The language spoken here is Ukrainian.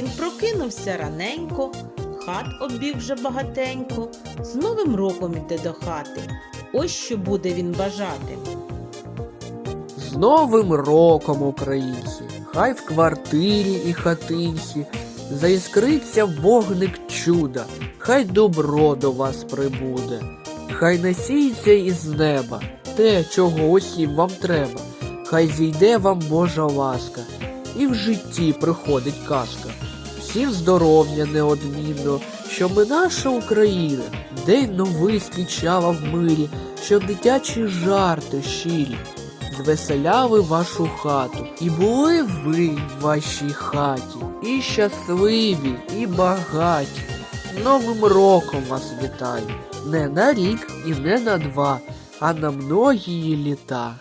він прокинувся раненько, хат обіг вже багатенько, з Новим роком іде до хати. Ось що буде він бажати. З Новим роком, українці! Хай в квартирі і хатинці заіскриться вогник чуда, хай добро до вас прибуде, хай насіється із неба те, чого усім вам треба, хай зійде вам Божа ласка, і в житті приходить казка. Всім здоров'я неодмінно, щоб наша Україна день новий скічала в мирі, щоб дитячі жарти щирі звеселяли вашу хату, і були ви в вашій хаті, і щасливі, і багаті. Новим роком вас вітаю, не на рік і не на два, а на многії літа.